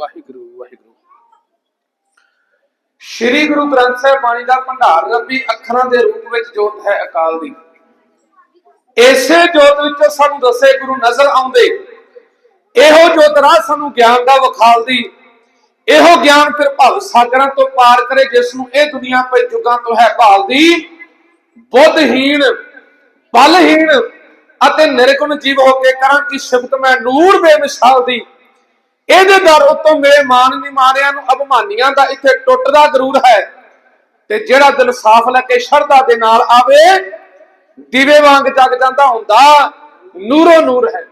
ਵਾਹਿਗੁਰੂ ਵਾਹਿਗੁਰੂ। ਸ੍ਰੀ ਗੁਰੂ ਗ੍ਰੰਥ ਸਾਹਿਬ ਬਾਣੀ ਦਾ ਭੰਡਾਰ ਰੱਬੀ ਅੱਖਰਾਂ ਦੇ ਰੂਪ ਵਿੱਚ ਜੋਤ ਹੈ ਅਕਾਲ ਦੀ। ਇਸੇ ਜੋਤ ਵਿੱਚੋਂ ਸਾਨੂੰ ਦੱਸੇ ਗੁਰੂ ਨਜ਼ਰ ਆਉਂਦੇ। ਇਹੋ ਜੋਤ ਰਾਹ ਸਾਨੂੰ ਗਿਆਨ ਦਾ ਵਿਖਾਲਦੀ ਇਹੋ ਗਿਆਨ ਫਿਰ ਭਵ ਸਾਗਰਾਂ ਤੋਂ ਪਾਰ ਕਰੇ ਜਿਸ ਨੂੰ ਇਹ ਦੁਨੀਆ ਪੈ ਜੁਗਾਂ ਤੋਂ ਹੈ ਭਾਲਦੀ ਬੁੱਧਹੀਣ, ਬਲਹੀਣ ਅਤੇ ਨਿਰਗੁਣ ਜੀਵ ਹੋ ਕੇ ਕਰਾਂ ਕਿ ਸ਼ਬਦ ਮੈਂ ਨੂਰ ਬੇਮਿਸਾਲ ਦੀ। ਇਹਦੇ ਦਰ ਉਤੋਂ ਮੇਰੇ ਮਾਨ ਨਿਮਾਰਿਆਂ ਨੂੰ ਅਭਮਾਨੀਆਂ ਦਾ ਇੱਥੇ ਟੁੱਟਦਾ ਜ਼ਰੂਰ ਹੈ। ਤੇ ਜਿਹੜਾ ਦਿਲ ਸਾਫ਼ ਲੈ ਕੇ ਸ਼ਰਧਾ ਦੇ ਨਾਲ ਆਵੇ, ਦੀਵੇ ਵਾਂਗ ਜਗ ਜਾਂਦਾ ਹੁੰਦਾ, ਨੂਰੋ ਨੂਰ ਹੈ।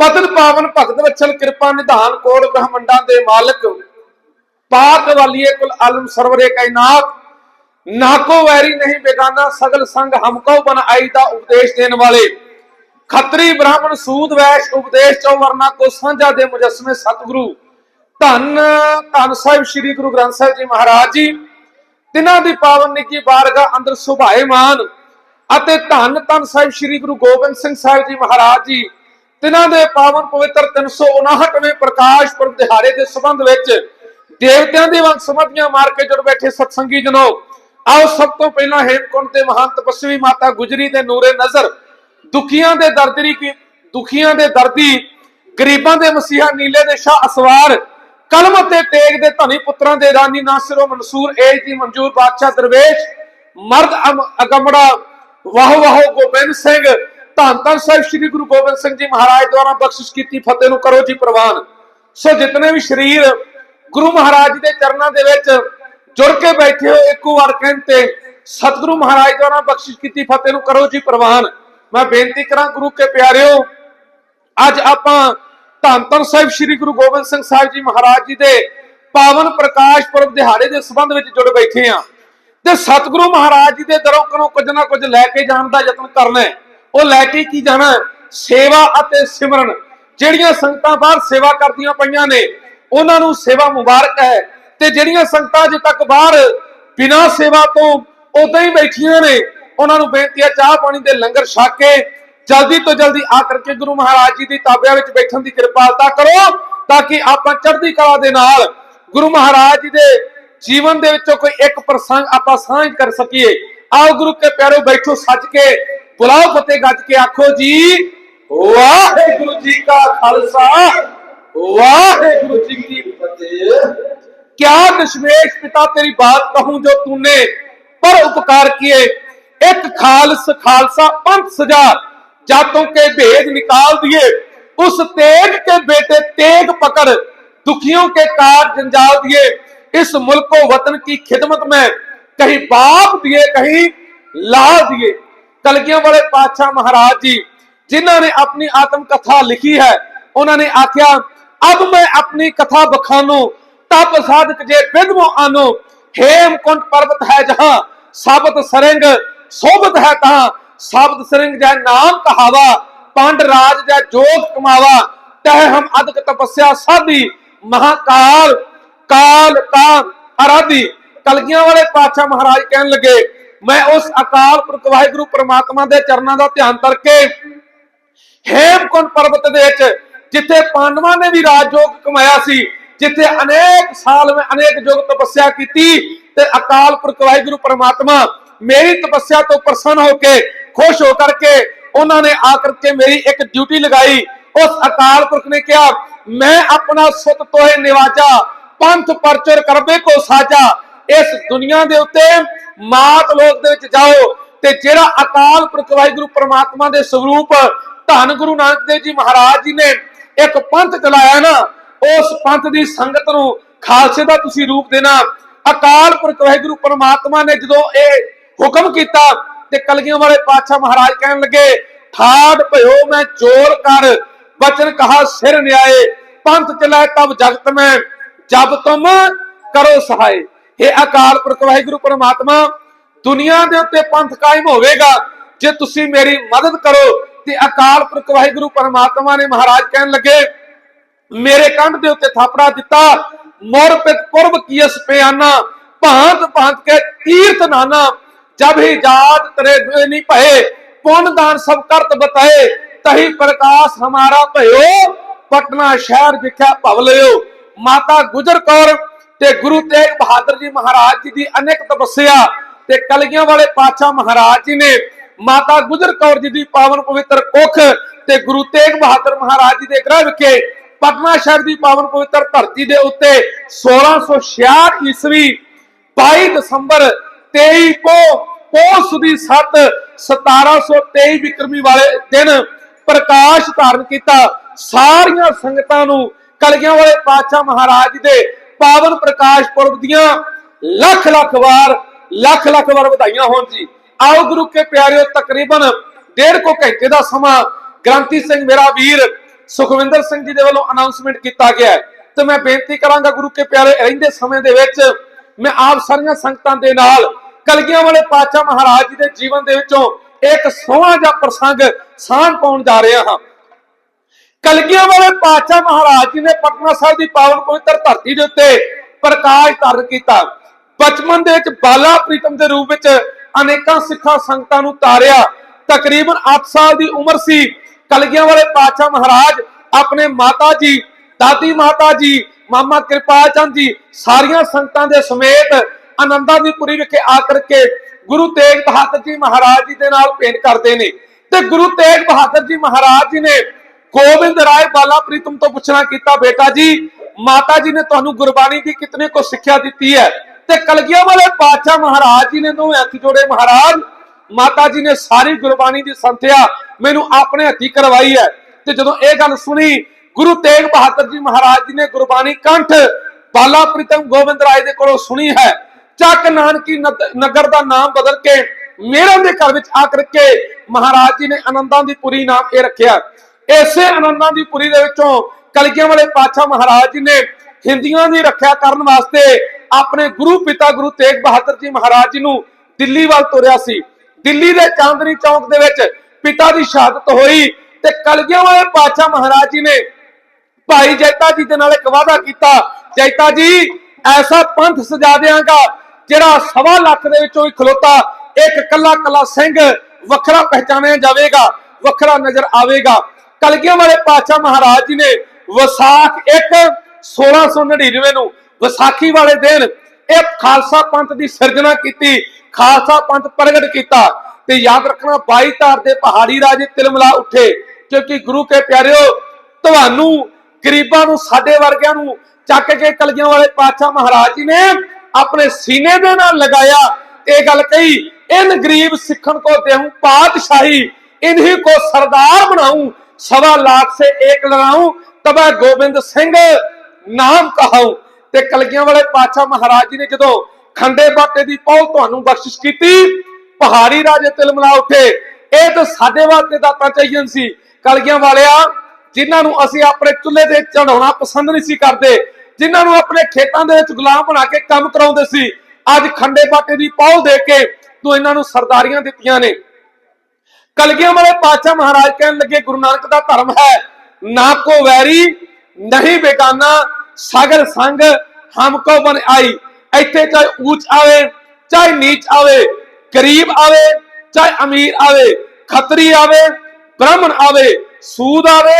ਪਤਨ ਪਾਵਨ ਭਗਤ ਵਚਨ ਕਿਰਪਾ ਨਿਧਾਨ ਕੋੜ ਬ੍ਰਹਮੰਡਾਂ ਦੇ ਮਾਲਕ। ਪਾਕ ਵਾਲੀਏ ਕੁਲ ਆਲਮ ਸਰਵਰੇ ਕਾਇਨਾਤ। ਨਾਕੋ ਵੈਰੀ ਨਹੀਂ ਬੇਗਾਨਾ, ਸਗਲ ਸੰਗ ਹਮਕੋ ਬਨ ਆਈ ਦਾ ਉਪਦੇਸ਼ ਦੇਣ ਵਾਲੇ। ਖੱਤਰੀ ਬ੍ਰਾਹਮਣ ਸੂਦ ਵੈਸ਼ ਉਪਦੇਸ਼ ਚੋਂ ਵਰਨਾ ਕੋ ਸਾਂਝਾ ਦੇ ਮੁਜਸਮੇ ਸਤਿਗੁਰੂ। ਧੰਨ ਧੰਨ ਸਾਹਿਬ ਸ੍ਰੀ ਗੁਰੂ ਗ੍ਰੰਥ ਸਾਹਿਬ ਜੀ ਮਹਾਰਾਜ ਜੀ। ਤਿਨਾਂ ਦੀ ਪਾਵਨ ਨਿੱਕੀ ਬਾਰਗਾ ਅੰਦਰ ਸੁਭਾਏਮਾਨ ਅਤੇ ਧੰਨ ਧੰਨ ਸਾਹਿਬ ਸ੍ਰੀ ਗੁਰੂ ਗੋਬਿੰਦ ਸਿੰਘ ਸਾਹਿਬ ਜੀ ਮਹਾਰਾਜ ਜੀ। ਤਿਨਾਂ ਦੇ ਪਾਵਨ ਪਵਿੱਤਰ 359ਵੇਂ ਪ੍ਰਕਾਸ਼ ਪੁਰਬ ਦਿਹਾੜੇ ਦੇ ਸੰਬੰਧ ਵਿੱਚ ਦੇਵਤਿਆਂ ਦੇ ਵਾਂਗ ਸਮਝੀਆਂ ਮਾਰ ਕੇ ਜੁੜ ਬੈਠੇ ਸਤਸੰਗੀ ਜਨੋ। ਆਓ ਸਭ ਤੋਂ ਪਹਿਲਾਂ ਹੇਮਕੁੰਟ ਦੇ ਮਹਾਨ ਤਪਸਵੀ ਮਾਤਾ ਗੁਜਰੀ ਦੇ ਨੂਰੇ ਨਜ਼ਰ ਦੁਖੀਆਂ ਦੇ ਦਰਦਰੀ ਕੀ ਦੁਖੀਆਂ ਦੇ ਦਰਦੀ ਗਰੀਬਾਂ ਦੇ ਮਸੀਹਾ ਨੀਲੇ ਦੇ ਸ਼ਾਹ ਅਸਵਾਰ, ਕਲਮ ਤੇ ਤੇਗ ਦੇ ਧਨੀ ਪੁੱਤਰਾਂ ਦੇ ਰਾਨੀ ਨਾਸਿਰੋ ਮਨਸੂਰ ਏਜ ਦੀ ਮਨਜੂਰ ਬਾਦਸ਼ਾਹ ਦਰਵੇਸ਼, ਮਰਦ ਅਮ- ਵਾਹ ਵਾਹ ਗੋਬਿੰਦ ਸਿੰਘ, ਧੰਨ ਧੰਨ ਸਾਹਿਬ ਸ੍ਰੀ ਗੁਰੂ ਗੋਬਿੰਦ ਸਿੰਘ ਜੀ ਮਹਾਰਾਜ ਦੁਆਰਾ ਬਖਸ਼ਿਸ਼ ਕੀਤੀ ਫਤਿਹ ਨੂੰ ਕਰੋ ਜੀ ਪ੍ਰਵਾਨ। ਸੋ ਜਿਤਨੇ ਵੀ ਸ਼ਰੀਰ ਗੁਰੂ ਮਹਾਰਾਜ ਜੀ ਦੇ ਚਰਨਾਂ ਦੇ ਵਿੱਚ ਜੁੜ ਕੇ ਬੈਠੇ ਹੋ ਇੱਕੋ ਵਾਰ ਕਹਿੰਦੇ, ਸਤਿਗੁਰੂ ਮਹਾਰਾਜ ਦੁਆਰਾ ਬਖਸ਼ਿਸ਼ ਕੀਤੀ ਫਤਿਹ ਨੂੰ ਕਰੋ ਜੀ ਪ੍ਰਵਾਨ। ਮੈਂ ਬੇਨਤੀ ਕਰਾਂ ਗੁਰੂ ਕੇ ਪਿਆਰਿਓ, ਅੱਜ ਆਪਾਂ ਧੰਨ ਧੰਨ ਸਾਹਿਬ ਸ੍ਰੀ ਗੁਰੂ ਗੋਬਿੰਦ ਸਿੰਘ ਸਾਹਿਬ ਜੀ ਮਹਾਰਾਜ ਜੀ ਦੇ ਪਾਵਨ ਪ੍ਰਕਾਸ਼ ਪੁਰਬ ਦਿਹਾੜੇ ਦੇ ਸੰਬੰਧ ਵਿੱਚ ਜੁੜ ਬੈਠੇ ਆ ਤੇ ਸਤਿਗੁਰੂ ਮਹਾਰਾਜ ਜੀ ਦੇ ਦਰੋਂ ਕੋਲੋਂ ਕੁਝ ਨਾ ਕੁਝ ਲੈ ਕੇ ਜਾਣ ਦਾ ਯਤਨ ਕਰਨਾ ਉਹ ਲੈ ਕੇ ਕੀ ਜਾਣਾ ਸੇਵਾ ਅਤੇ ਸਿਮਰਨ। ਜਿਹੜੀਆਂ ਸੰਗਤਾਂ ਬਾਹਰ ਸੇਵਾ ਕਰਦੀਆਂ ਪਈਆਂ ਨੇ, ਉਹਨਾਂ ਨੂੰ ਸੇਵਾ ਮੁਬਾਰਕ ਹੈ। ਤੇ ਜਿਹੜੀਆਂ ਸੰਗਤਾਂ ਅਜੇ ਤੱਕ ਬਾਹਰ ਬਿਨਾਂ ਸੇਵਾ ਤੋਂ ਉਦਾਂ ਹੀ ਬੈਠੀਆਂ ਨੇ ਉਹਨਾਂ ਨੂੰ ਬੇਨਤੀ ਹੈ ਚਾਹ ਪਾਣੀ ਦੇ ਲੰਗਰ ਛਕ ਕੇ ਜਲਦੀ ਤੋਂ ਜਲਦੀ ਆ ਕਰਕੇ ਗੁਰੂ ਮਹਾਰਾਜ ਜੀ ਦੀ ਤਾਬਿਆਂ ਵਿੱਚ ਬੈਠਣ ਦੀ ਕਿਰਪਾਲਤਾ ਕਰੋ ਤਾਂ ਕਿ ਆਪਾਂ ਚੜ੍ਹਦੀ ਕਲਾ ਦੇ ਨਾਲ ਗੁਰੂ ਮਹਾਰਾਜ ਜੀ ਦੇ ਜੀਵਨ ਦੇ ਵਿੱਚੋਂ ਕੋਈ ਇੱਕ ਪ੍ਰਸੰਗ ਆਪਾਂ ਸਾਂਝ ਕਰ ਸਕੀਏ ਆਓ ਗੁਰੂ ਕੇ ਪਿਆਰੋ ਬੈਠੋ ਸੱਜ ਕੇ ਬੁਲਾਓ ਫਤਿਹ ਗੱਜ ਕੇ ਆਖੋ ਜੀ ਵਾਹਿਗੁਰੂ ਜੀ ਕਾ ਖਾਲਸਾ ਵਾਹਿਗੁਰੂ ਜੀ ਕੀ ਫਤਿਹ क्या दशमेश पिता तेरी बात कहूं जो तूने पर उपकार किए एक खालस खालसा पंथ सजा जातों के भेद निकाल दिए उस तेग के बेटे तेग पकड़ दुखियों के काट जंजाल दिए इस मुल्क को वतन की खिदमत में कहीं बाप दिए कहीं लाल दिए कलगियों वाले पातशाह महाराज जी जिन्होंने अपनी आत्म कथा लिखी है उन्होंने आख्या अब मैं अपनी कथा बखानू तप साधक जे विद्मो आनो हेमकुंट पर्वत है जहां साबत सरंग ਸੋਭਤ ਹੈ ਤਾਂ ਸ਼ਬਦ ਸਿੰਘ ਜੈ ਨਾਮ ਕਹਾਵਾ, ਪੰਡ ਰਾਜ ਜੈ ਜੋਗ ਕਮਾਵਾ, ਤਹ ਹਮ ਅਦਕ ਤਪੱਸਿਆ ਸਾਧੀ, ਮਹਾਕਾਲ, ਕਾਲ ਕਾ ਅਰਾਧੀ ਕਲਗੀਆਂ ਵਾਲੇ ਪਾਤਸ਼ਾਹ ਮਹਾਰਾਜ ਕਹਿਣ ਲੱਗੇ, ਮੈਂ ਉਸ ਅਕਾਲ ਪੁਰਖ ਵਾਹਿਗੁਰੂ ਪ੍ਰਮਾਤਮਾ ਦੇ ਚਰਨਾਂ ਦਾ ਧਿਆਨ ਕਰਕੇ ਹੇਮਕੁੰਡ ਪਰਬਤ ਦੇ ਵਿੱਚ, ਜਿੱਥੇ ਪਾਂਡਵਾਂ ਨੇ ਵੀ ਰਾਜ ਰਾਜਯੋਗ ਕਮਾਇਆ ਸੀ, ਜਿੱਥੇ ਅਨੇਕ ਸਾਲ ਮੈਂ ਅਨੇਕ ਯੁਗ ਤਪੱਸਿਆ ਕੀਤੀ, ਤੇ ਅਕਾਲ ਪੁਰਖ ਵਾਹਿਗੁਰੂ ਪ੍ਰਮਾਤਮਾ ਮੇਰੀ ਤਪੱਸਿਆ ਤੋਂ ਪ੍ਰਸੰਨ ਹੋ ਕੇ, ਖੁਸ਼ ਹੋ ਕਰਕੇ ਉਹਨਾਂ ਨੇ ਆ ਕਰਕੇ ਮੇਰੀ ਇੱਕ ਡਿਊਟੀ ਲਗਾਈ। ਉਸ ਅਕਾਲ ਪੁਰਖ ਨੇ ਕਿਹਾ, ਮੈਂ ਆਪਣਾ ਸੁਤ ਤੋਏ ਨਿਵਾਜਾ, ਪੰਥ ਪਰਚਰ ਕਰਬੇ ਕੋ ਸਾਜਾ। ਇਸ ਦੁਨੀਆ ਦੇ ਉੱਤੇ ਮਾਤ ਲੋਕ ਦੇ ਵਿੱਚ ਜਾਓ ਤੇ ਜਿਹੜਾ ਅਕਾਲ ਪੁਰਖ ਵਾਹਿਗੁਰੂ ਪ੍ਰਮਾਤਮਾ ਦੇ ਸਰੂਪ ਧੰਨ ਗੁਰੂ ਨਾਨਕ ਦੇਵ ਜੀ ਮਹਾਰਾਜ ਜੀ ਨੇ ਇੱਕ ਪੰਥ ਚਲਾਇਆ ਨਾ, ਉਸ ਪੰਥ ਦੀ ਸੰਗਤ ਨੂੰ ਖਾਲਸੇ ਦਾ ਤੁਸੀਂ ਰੂਪ ਦੇਣਾ। ਅਕਾਲ ਪੁਰਖ ਵਾਹਿਗੁਰੂ ਪ੍ਰਮਾਤਮਾ ਨੇ ਜਦੋਂ ਇਹ ਹੁਕਮ ਕੀਤਾ ਤੇ ਕਲਗੀਆਂ ਵਾਲੇ ਪਾਤਸ਼ਾਹ ਮਹਾਰਾਜ ਕਹਿਣ ਲੱਗੇ ਠਾੜ ਭਇਓ, ਮੈਂ ਚੋਰ ਕਰ, ਬਚਨ ਕਹਾ ਸਿਰ ਨਿਆਏ, ਪੰਥ ਚਲਾਏ ਤਬ ਜਗਤ ਮੈਂ, ਜਬ ਤੁਮ ਕਰੋ ਸਹਾਏ। ਇਹ ਅਕਾਲ ਪੁਰਖ ਵਾਹਿਗੁਰੂ ਪ੍ਰਮਾਤਮਾ, ਦੁਨੀਆ ਦੇ ਉੱਤੇ ਪੰਥ ਕਾਇਮ ਹੋਵੇਗਾ, ਜੇ ਤੁਸੀਂ ਮੇਰੀ ਮਦਦ ਕਰੋ। ਤੇ ਅਕਾਲ ਪੁਰਖ ਵਾਹਿਗੁਰੂ ਪ੍ਰਮਾਤਮਾ ਨੇ ਮਹਾਰਾਜ ਕਹਿਣ ਲੱਗੇ, ਮੇਰੇ ਕੰਧ ਦੇ ਉੱਤੇ ਥਾਪੜਾ ਦਿੱਤਾ, ਮੋਰ ਪਿਤ ਪੁਰਬ ਕੀਸ ਪਿਆਨਾ ਭਾਂਤ ਭਾਂਤ ਕੇ ਤੀਰਥ ਨਾਨਾ ਜਬ ਹੀ ਜਾਤ ਤਰੇ ਦੁਏ ਨਹੀਂ ਭਏ ਪੁੰਨ ਦਾਨ ਸਭ ਕਰਤ ਬਤਾਏ, ਤਹੀ ਪ੍ਰਕਾਸ਼ ਹਮਾਰਾ ਭਇਓ, ਪਟਨਾ ਸ਼ਹਿਰ ਵਿਖਿਆ ਭਵ ਲਿਓ। ਮਾਤਾ ਗੁਜਰ ਕੌਰ ਤੇ ਗੁਰੂ ਤੇਗ ਬਹਾਦਰ ਜੀ ਮਹਾਰਾਜ ਜੀ ਦੀ ਅਨੇਕ ਤਪੱਸਿਆ ਤੇ ਕਲਗੀਆਂ ਵਾਲੇ ਪਾਤਸ਼ਾਹ ਮਹਾਰਾਜ ਜੀ ਨੇ ਮਾਤਾ ਗੁਜਰ ਕੌਰ ਜੀ ਦੀ ਪਾਵਨ ਪਵਿੱਤਰ ਕੁੱਖ ਤੇ ਗੁਰੂ ਤੇਗ ਬਹਾਦਰ ਮਹਾਰਾਜ ਜੀ ਦੇ ਗ੍ਰਹਿ ਵਿਖੇ ਪਟਨਾ ਸ਼ਹਿਰ ਦੀ ਪਾਵਨ ਪਵਿੱਤਰ ਧਰਤੀ ਦੇ ਉੱਤੇ 1666 ਈਸਵੀ 22 ਦਸੰਬਰ 23 ਪੋ ਪੋਸ ਦੀ 7 1723 ਵਿਕਰਮੀ ਵਾਲੇ ਦਿਨ ਪ੍ਰਕਾਸ਼ ਧਾਰਨ ਕੀਤਾ। ਸਾਰੀਆਂ ਸੰਗਤਾਂ ਨੂੰ ਕਲਗੀਆਂ ਵਾਲੇ ਪਾਤਸ਼ਾਹ ਮਹਾਰਾਜ ਦੇ ਪਾਵਨ ਪ੍ਰਕਾਸ਼ ਪੁਰਬ ਦੀਆਂ ਲੱਖ ਲੱਖ ਵਾਰ, ਲੱਖ ਲੱਖ ਵਾਰ ਵਧਾਈਆਂ ਹੋਣ ਜੀ। ਆਓ ਗੁਰੂ ਕੇ ਪਿਆਰਿਓ, ਤਕਰੀਬਨ ਡੇਢ ਕੋ ਘੰਟੇ ਦਾ ਸਮਾਂ ਗ੍ਰਾਂਤੀ ਸਿੰਘ ਮੇਰਾ ਵੀਰ ਸੁਖਵਿੰਦਰ ਸਿੰਘ ਜੀ ਦੇ ਵੱਲੋਂ ਅਨਾਉਂਸਮੈਂਟ ਕੀਤਾ ਗਿਆ ਤੇ ਮੈਂ ਬੇਨਤੀ ਕਰਾਂਗਾ ਗੁਰੂ ਕੇ ਪਿਆਰੇ, ਰਹਿੰਦੇ ਸਮੇਂ ਦੇ ਵਿੱਚ ਮੈਂ ਆਪ ਸਾਰੀਆਂ ਸੰਗਤਾਂ ਦੇ ਨਾਲ ਕਲਗੀਆਂ ਵਾਲੇ ਪਾਤਸ਼ਾਹ ਮਹਾਰਾਜ ਜੀ ਦੇ ਜੀਵਨ ਦੇ ਵਿੱਚੋਂ ਇੱਕ ਸੋਹਣਾ ਜਿਹਾ ਪ੍ਰਸੰਗ ਸਾਂਝ ਪਾਉਣ ਜਾ ਰਿਹਾ ਹਾਂ। ਕਲਗੀਆਂ ਵਾਲੇ ਪਾਤਸ਼ਾਹ ਮਹਾਰਾਜ ਜੀ ਨੇ ਪਟਨਾ ਸਾਹਿਬ ਦੀ ਪਾਵਨ ਪਵਿੱਤਰ ਧਰਤੀ ਦੇ ਉੱਤੇ ਪ੍ਰਕਾਸ਼ ਧਾਰਨ ਕੀਤਾ। ਬਚਪਨ ਦੇ ਵਿੱਚ ਬਾਲਾ ਪ੍ਰੀਤਮ ਦੇ ਰੂਪ ਵਿੱਚ ਅਨੇਕਾਂ ਸਿੱਖਾਂ ਸੰਗਤਾਂ ਨੂੰ ਤਾਰਿਆ। ਤਕਰੀਬਨ 8 ਸਾਲ ਦੀ ਉਮਰ ਸੀ। ਕਲਗੀਆਂ ਵਾਲੇ ਪਾਤਸ਼ਾਹ ਮਹਾਰਾਜ ਆਪਣੇ ਮਾਤਾ ਜੀ ਦਾਦੀ ਮਾਤਾ ਜੀ, ਮਾਮਾ ਕਿਰਪਾਲ ਚੰਦ ਜੀ, ਸਾਰੀਆਂ ਸੰਗਤਾਂ ਦੇ ਸਮੇਤ ਆਨੰਦਾਂ ਦੀ ਪੁਰੀ ਵਿਖੇ ਆ ਕਰਕੇ ਗੁਰੂ ਤੇਗ ਬਹਾਦਰ ਜੀ ਮਹਾਰਾਜ ਜੀ ਦੇ ਨਾਲ ਭੇਂਟ ਕਰਦੇ ਨੇ। ਤੇ ਗੁਰੂ ਤੇਗ ਬਹਾਦਰ ਜੀ ਮਹਾਰਾਜ ਜੀ ਨੇ ਗੋਬਿੰਦ ਰਾਏ ਬਾਲਾ ਪ੍ਰੀਤਮ ਤੋਂ ਪੁੱਛਣਾ ਕੀਤਾ, ਬੇਟਾ ਜੀ, ਮਾਤਾ ਜੀ ਨੇ ਤੁਹਾਨੂੰ ਗੁਰਬਾਣੀ ਦੀ ਕਿਤਨੇ ਕੋ ਸਿੱਖਿਆ ਦਿੱਤੀ ਹੈ? ਤੇ ਕਲਗੀਆਂ ਵਾਲੇ ਪਾਤਸ਼ਾਹ ਮਹਾਰਾਜ ਜੀ ਨੇ ਦੋਵੇਂ ਹੱਥ ਜੋੜੇ, ਮਹਾਰਾਜ, ਮਾਤਾ ਜੀ ਨੇ ਸਾਰੀ ਗੁਰਬਾਣੀ ਦੀ ਸੰਥਿਆ ਮੈਨੂੰ ਆਪਣੇ ਹੱਥੀ ਕਰਵਾਈ ਹੈ। ਤੇ ਜਦੋਂ ਇਹ ਗੱਲ ਸੁਣੀ ਗੁਰੂ ਤੇਗ ਬਹਾਦਰ ਜੀ ਮਹਾਰਾਜ ਜੀ ਨੇ ਗੁਰਬਾਣੀ ਕੰਠ ਬਾਲਾ ਪ੍ਰੀਤਮ ਗੋਬਿੰਦ ਰਾਏ ਦੇ ਕੋਲੋਂ ਸੁਣੀ ਹੈ। ਚੱਕ ਨਾਨਕੀ ਨਗਰ ਦਾ ਨਾਮ ਬਦਲ ਕੇ ਮੇਰਾਂ ਦੇ ਘਰ ਵਿੱਚ ਆ ਕਰਕੇ ਮਹਾਰਾਜ ਜੀ ਨੇ ਆਨੰਦਾਂ ਦੀ ਪੁਰੀ ਨਾਮ ਇਹ ਰੱਖਿਆ। ਇਸੇ ਆਨੰਦਾਂ ਦੀ ਪੁਰੀ ਦੇ ਵਿੱਚੋਂ ਕਲਗੀਆਂ ਵਾਲੇ ਪਾਤਸ਼ਾਹ ਮਹਾਰਾਜ ਜੀ ਨੇ ਹਿੰਦੀਆਂ ਦੀ ਰੱਖਿਆ ਕਰਨ ਵਾਸਤੇ ਆਪਣੇ ਗੁਰੂ ਪਿਤਾ ਗੁਰੂ ਤੇਗ ਬਹਾਦਰ ਜੀ ਮਹਾਰਾਜ ਜੀ ਨੂੰ ਦਿੱਲੀ ਵੱਲ ਤੁਰਿਆ ਸੀ। ਦਿੱਲੀ ਦੇ ਚਾਂਦਨੀ ਚੌਂਕ ਦੇ ਵਿੱਚ ਪਿਤਾ ਦੀ ਸ਼ਹਾਦਤ ਹੋਈ ਤੇ ਕਲਗੀਆਂ ਵਾਲੇ ਪਾਤਸ਼ਾਹ ਮਹਾਰਾਜ ਜੀ ਨੇ ਭਾਈ ਜੈਤਾ ਜੀ ਦੇ ਨਾਲ ਇੱਕ ਵਾਅਦਾ ਕੀਤਾ। ਜੈਤਾ ਜੀ, ਐਸਾ ਪੰਥ ਸਜਾ ਦੇਵਾਂਗਾ ਜਿਹੜਾ ਸਵਾ ਲੱਖ ਦੇ ਵਿੱਚੋਂ ਇਕਲੌਤਾ ਇੱਕ ਕੱਲਾ ਕੱਲਾ ਸਿੰਘ ਵੱਖਰਾ ਪਹਿਚਾਣਿਆ ਜਾਵੇਗਾ, ਵੱਖਰਾ ਨਜ਼ਰ ਆਵੇਗਾ। ਕਲਗੀਆਂ ਵਾਲੇ ਪਾਤਸ਼ਾਹ ਮਹਾਰਾਜ ਜੀ ਨੇ ਵਿਸਾਖ 1 1699 ਨੂੰ ਵਿਸਾਖੀ ਵਾਲੇ ਦਿਨ ਇਹ ਖਾਲਸਾ ਪੰਥ ਦੀ ਸਿਰਜਣਾ ਕੀਤੀ, ਖਾਲਸਾ ਪੰਥ ਪ੍ਰਗਟ ਕੀਤਾ। ਤੇ ਯਾਦ ਰੱਖਣਾ, ਬਾਈ ਧਾਰ ਦੇ ਪਹਾੜੀ ਰਾਜੇ ਤਿਲਮਲਾ ਉੱਠੇ, ਕਿਉਂਕਿ ਗੁਰੂ ਕੇ ਪਿਆਰਿਓ, ਤੁਹਾਨੂੰ ਗਰੀਬਾਂ ਨੂੰ, ਸਾਡੇ ਵਰਗਿਆਂ ਨੂੰ ਚੱਕ ਕੇ ਕਲਗੀਆਂ ਵਾਲੇ ਪਾਤਸ਼ਾਹ ਮਹਾਰਾਜ ਜੀ ਨੇ ਆਪਣੇ ਸੀਨੇ ਦੇ ਨਾਲ ਲਗਾਇਆ। ਇਹ ਗੱਲ ਕਹੀ, ਇਨ ਗਰੀਬ ਸਿੱਖਣ ਕੋ ਦੇਹੂੰ ਪਾਤਸ਼ਾਹੀ, ਇਨਹੀ ਕੋ ਸਰਦਾਰ ਬਣਾऊं ਸਵਾ ਲਾਖ ਸੇ ਏਕ ਲਗਾऊं ਤਬੈ ਗੋਬਿੰਦ ਸਿੰਘ ਨਾਮ ਕਹਾਉ। ਤੇ ਕਲਗੀਆਂ ਵਾਲੇ ਪਾਤਸ਼ਾਹ ਮਹਾਰਾਜ ਜੀ ਨੇ ਜਦੋਂ ਖੰਡੇ ਬਾਟੇ ਦੀ ਪੌਲ ਤੁਹਾਨੂੰ ਬਖਸ਼ਿਸ਼ ਕੀਤੀ, ਪਹਾੜੀ ਰਾਜੇ ਤਿਲਮਲਾ ਉੱਠੇ। ਇਹ ਤਾਂ ਸਾਡੇ ਵਾਸਤੇ ਦਾਤਾ ਚਾਹੀਏ ਸੀ। ਕਲਗੀਆਂ ਵਾਲਿਆ ਜਿਨ੍ਹਾਂ ਨੂੰ ਅਸੀਂ ਆਪਣੇ ਚੁੱਲ੍ਹੇ ਤੇ ਚੜਾਉਣਾ ਪਸੰਦ ਨਹੀਂ ਸੀ ਕਰਦੇ, ਜਿਨ੍ਹਾਂ ਨੂੰ ਆਪਣੇ ਖੇਤਾਂ ਦੇ ਵਿੱਚ ਗੁਲਾਮ ਬਣਾ ਕੇ ਕੰਮ ਕਰਾਉਂਦੇ ਸੀ, ਅੱਜ ਖੰਡੇ ਬਾਟੇ ਦੀ ਪੌਲ ਦੇ ਕੇ ਤੂੰ ਇਹਨਾਂ ਨੂੰ ਸਰਦਾਰੀਆਂ ਦਿੱਤੀਆਂ ਨੇ। ਕਲਗੀਆਂ ਵਾਲੇ ਪਾਤਸ਼ਾਹ ਮਹਾਰਾਜ ਕਹਿਣ ਲੱਗੇ, ਗੁਰੂ ਨਾਨਕ ਦਾ ਧਰਮ ਹੈ, ਨਾ ਕੋ ਵੈਰੀ, ਨਹੀਂ ਬੇਗਾਨਾ, ਸਾਗਰ ਸੰਗ ਹਮਕੋ ਬਨ ਆਈ। ਇੱਥੇ ਚਾਹੇ ਉੱਚ ਆਵੇ, ਚਾਹੇ ਨੀਚ ਆਵੇ, ਗਰੀਬ ਆਵੇ, ਚਾਹੇ ਅਮੀਰ ਆਵੇ, ਖੱਤਰੀ ਆਵੇ, ਬ੍ਰਾਹਮਣ ਆਵੇ, ਸੂਦ ਆਵੇ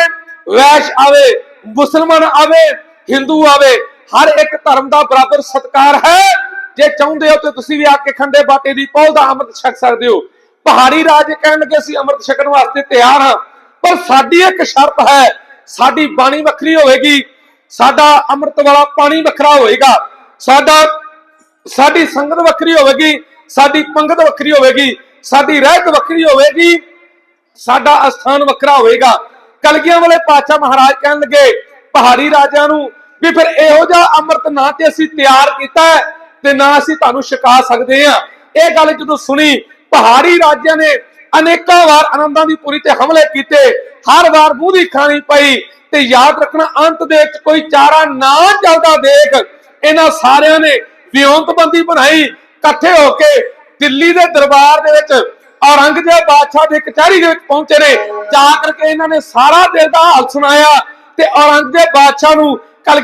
ਵੈਸ਼ ਆਵੇ, ਮੁਸਲਮਾਨ ਆਵੇ, ਹਿੰਦੂ ਆਵੇ, ਹਰ ਇੱਕ ਧਰਮ ਦਾ ਬਰਾਬਰ ਸਤਕਾਰ ਹੈ। ਜੇ ਚਾਹੁੰਦੇ ਹੋ ਤੇ ਤੁਸੀਂ ਵੀ ਆ ਕੇ ਖੰਡੇ ਬਾਟੇ ਦੀ ਪੌਲ ਦਾ ਅੰਮ੍ਰਿਤ ਛਕ ਸਕਦੇ ਹੋ। ਪਹਾੜੀ ਰਾਜ ਕਹਿਣਗੇ ਅਸੀਂ ਅੰਮ੍ਰਿਤ ਛਕਣ ਵਾਸਤੇ ਤਿਆਰ ਹਾਂ, ਪਰ ਸਾਡੀ ਇੱਕ ਸ਼ਰਤ ਹੈ, ਸਾਡੀ ਬਾਣੀ ਵੱਖਰੀ ਹੋਵੇਗੀ, ਸਾਡਾ ਅੰਮ੍ਰਿਤ ਵਾਲਾ ਪਾਣੀ ਵੱਖਰਾ ਹੋਏਗਾ ਸਾਡਾ, ਸਾਡੀ ਸੰਗਤ ਵੱਖਰੀ ਹੋਵੇਗੀ, ਸਾਡੀ ਪੰਗਤ ਵੱਖਰੀ ਹੋਵੇਗੀ, ਸਾਡੀ ਰਹਿਤ ਵੱਖਰੀ ਹੋਵੇਗੀ, ਸਾਡਾ ਅਸਥਾਨ ਵੱਖਰਾ ਹੋਵੇਗਾ। ਕਲਗੀਆਂ ਵਾਲੇ ਪਾਤਸ਼ਾਹ ਮਹਾਰਾਜ ਕਹਿਣ ਲੱਗੇ ਪਹਾੜੀ ਰਾਜਿਆਂ ਨੂੰ ਵੀ ਫਿਰ ਇਹੋ ਜਿਹਾ ਅੰਮ੍ਰਿਤ ਨਾ ਤੇ ਅਸੀਂ ਤਿਆਰ ਕੀਤਾ ਤੇ ਨਾ ਅਸੀਂ ਤੁਹਾਨੂੰ ਛਕਾ ਸਕਦੇ ਹਾਂ। ਇਹ ਗੱਲ ਜਦੋਂ ਸੁਣੀ, ਪਹਾੜੀ ਰਾਜਿਆਂ ਨੇ ਅਨੇਕਾਂ ਵਾਰ ਆਨੰਦਾਂ ਦੀ ਪੁਰੀ ਤੇ ਹਮਲੇ ਕੀਤੇ, ਹਰ ਵਾਰ ਮੂੰਹ ਦੀ ਖਾਣੀ ਪਈ ਤੇ ਯਾਦ ਰੱਖਣਾ, ਅੰਤ ਦੇ ਵਿੱਚ ਕੋਈ ਚਾਰਾ ਨਾ ਚੱਲਦਾ ਦੇਖ, ਇਹਨਾਂ ਸਾਰਿਆਂ ਨੇ ਵਿਉਂਤਬੰਦੀ ਬਣਾਈ, ਇਕੱਠੇ ਹੋ ਕੇ ਦਿੱਲੀ ਦੇ ਦਰਬਾਰ ਦੇ ਵਿੱਚ ਔਰੰਗਜ਼ੇਬ ਬਾਦਸ਼ਾਹ ਦੇ ਕਚਹਿਰੀ ਦੇ ਵਿੱਚ ਪਹੁੰਚੇ ਨੇ। ਜਾ ਕਰਕੇ ਇਹਨਾਂ ਨੇ ਸਾਰਾ ਦਿਲ ਦਾ ਹਾਲ ਸੁਣਾਇਆ ਤੇ ਔਰੰਗਜ਼ੇਬ ਬਾਦਸ਼ਾਹ ਨੂੰ